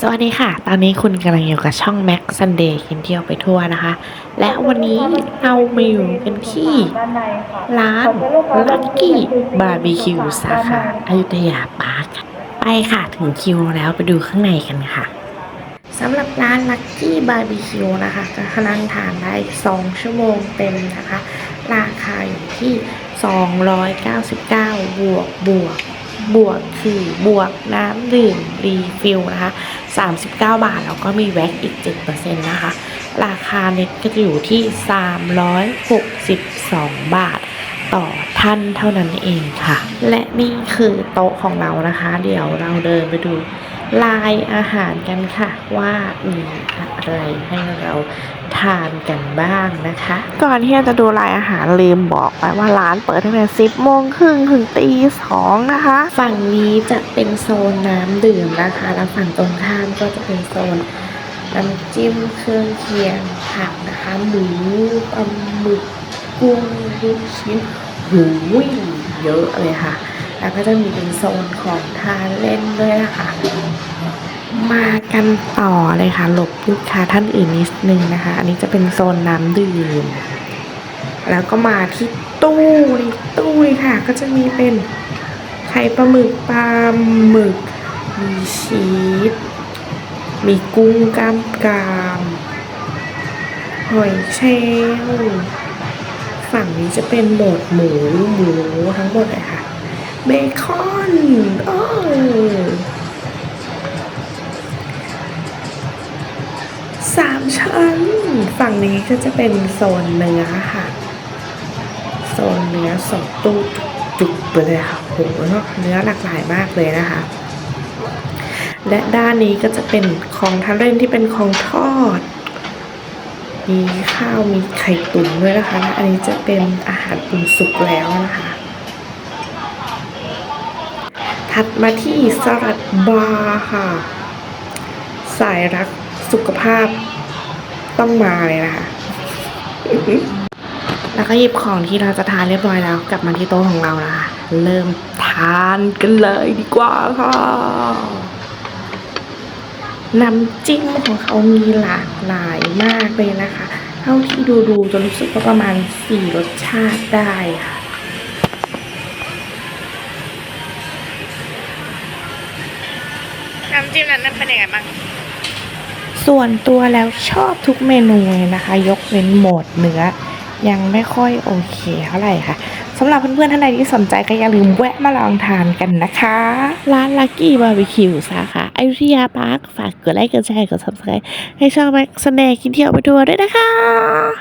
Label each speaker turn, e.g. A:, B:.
A: สวัสดีค่ะ ตอนนี้คุณกำลังอยู่กับช่อง Max Sunday กินเที่ยวไปทั่วนะคะ และวันนี้เรามาอยู่กันที่ร้าน Lucky Barbecue สาขาอายุทยาปาร์คไปค่ะถึงคิวแล้วไปดูข้างในกันค่ะสำหรับร้าน Lucky Barbecue นะคะจะนั่งทานได้ 2 ชั่วโมงเต็มนะคะ ราคาอยู่ที่ 299 บวกบวก บวกคือบวกน้ำดื่มรีฟิลนะคะ 39 บาท แล้วก็มีแว็กอีก 7%นะคะ ราคาเน็ตก็จะอยู่ที่ 362 บาทต่อท่านเท่านั้นเองค่ะ และนี่คือโต๊ะของเรานะคะ เดี๋ยวเราเดินไปดูลายอาหารกันค่ะ ว่ามีอะไรให้เรา ทานกันบ้างนะคะ ก่อนที่เราจะดูลายอาหารลืมบอกไปว่าร้านเปิดตั้งแต่10โมงครึ่งถึงตีสองนะคะ ฝั่งนี้จะเป็นโซนน้ำดื่มนะคะ แล้วฝั่งตรงข้ามก็จะเป็นโซนน้ำจิ้มเครื่องเคียงผักนะคะหมูปลาหมึกกุ้งลูกชิ้นหูยเยอะเลยค่ะ แล้วก็จะมีเป็นโซนของทานเล่นด้วยนะคะ มา กันต่อเลยค่ะ หลบลูกค้าท่านอื่นนิดนึงนะคะ อันนี้จะเป็นโซนน้ำดื่ม แล้วก็มาที่ตู้นี่ตู้นี่ค่ะ ก็จะมีเป็นไข่ปลาหมึกปลาหมึก มีชีส มีกุ้งกล้ามกรามหอยเชลล์ฝั่งนี้จะเป็นโหมดหมูหมูทั้งหมดเลยค่ะ เบคอนโอ้ สามชั้น ฝั่งนี้ก็จะเป็นโซนเนื้อค่ะ โซนเนื้อสองตู้จุกไปเลยค่ะโหเนื้อหลากหลายมากเลยนะคะ และด้านนี้ก็จะเป็นของทานเล่นที่เป็นของทอด มีข้าวมีไข่ตุ๋นด้วยนะคะและอันนี้จะเป็นอาหารปรุงสุกแล้วนะคะ ถัดมาที่สลัดบาร์ค่ะ สายรักสุขภาพ ต้องมาเลยนะคะ แล้วก็หยิบของที่เราจะทานเรียบร้อยแล้ว กลับมาที่โต๊ะของเรานะคะ เริ่มทานกันเลยดีกว่าค่ะน้ำจิ้มของเขามีหลากหลายมากเลยนะคะ เท่าที่ดูดูๆจะรู้สึกว่าประมาณสี่รสชาติได้ค่ะ
B: น้ำจิ้มนั้นนั่นเป็นยังไงบ้าง
A: ส่วนตัวแล้วชอบทุกเมนูเลยนะคะ ยกเว้นโหมดเนื้อ ยังไม่ค่อยโอเคเท่าไหร่ค่ะสำหรับเพื่อนๆท่านใดที่สนใจก็อย่าลืมแวะมาลองทานกันนะคะ ร้าน Lucky Barbecue สาขาไอริยาพาร์คฝากกดไลค์กดแชร์กด subscribe ให้ช่องแม็กซ์แนกินเที่ยวไปทัวร์ด้วยนะคะ